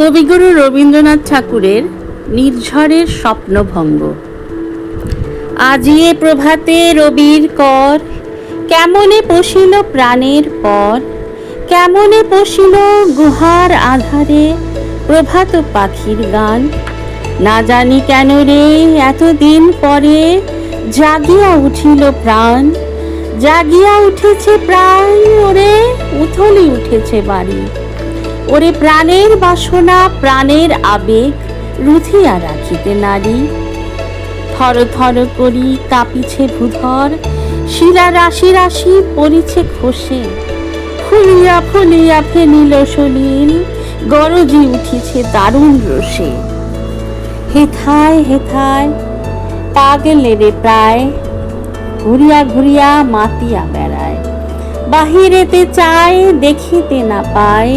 কবিগুরু রবীন্দ্রনাথ ঠাকুরের নির্ঝরের স্বপ্নভঙ্গ। আজিয়ে প্রভাতে রবির কর, কেমনে পশিল প্রাণের পর, কেমনে পশিল গুহার আধারে প্রভাত পাখির গান। না জানি কেন রে, এতদিন পরে জাগিয়া উঠিল প্রাণ, জাগিয়া উঠেছে প্রাণ, ওরে, উথলি উঠেছে বাড়ি। ওরে প্রাণের বাসনা, প্রাণের আবেগ, রুধিয়া রাখিতে নারী। থর থর করি কাঁপিছে ভূধর, শিলা রাশি রাশি পড়িছে খসে। ফুলিয়া ফুলিয়া ফেনিল সলিল, গরজি উঠিছে দারুণ রসে। হেথায় হেথায় পা গেলে রে প্রায়, ঘুরিয়া ঘুরিয়া মাতিয়া বেড়ায়। বাহিরেতে চায়, দেখিতে না পায়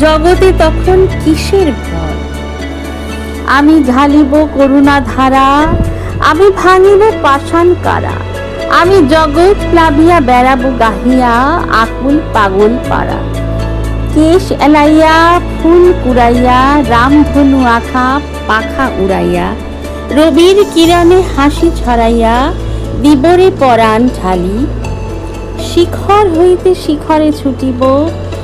জগতে তখন কিসের ভয়? আমি ঝালিব করুণা ধারা, আমি ভাঙিব পাষাণ কারা। আমি জগৎ প্লাবিয়া বেড়াবো গাহিয়া, আকুল পাগল পাড়া। কেশ এলাইয়া, ফুল কুড়াইয়া রামধনু আখা পাখা উড়াইয়া। রবির কিরণে হাসি ছড়াইয়া দিবরে পরাণ ঢালি। শিখর হইতে শিখরে ছুটিব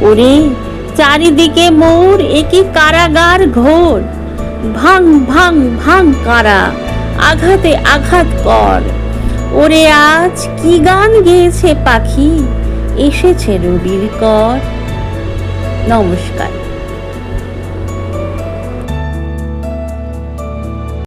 ওরে চারিদিকে মোর একে কারাগার ঘোর। ভাং ভাং ভাং কারা, আঘাতে আঘাত কর। ওরে আজ কি গান গেয়েছে পাখি, এসেছে রবির কর। নমস্কার।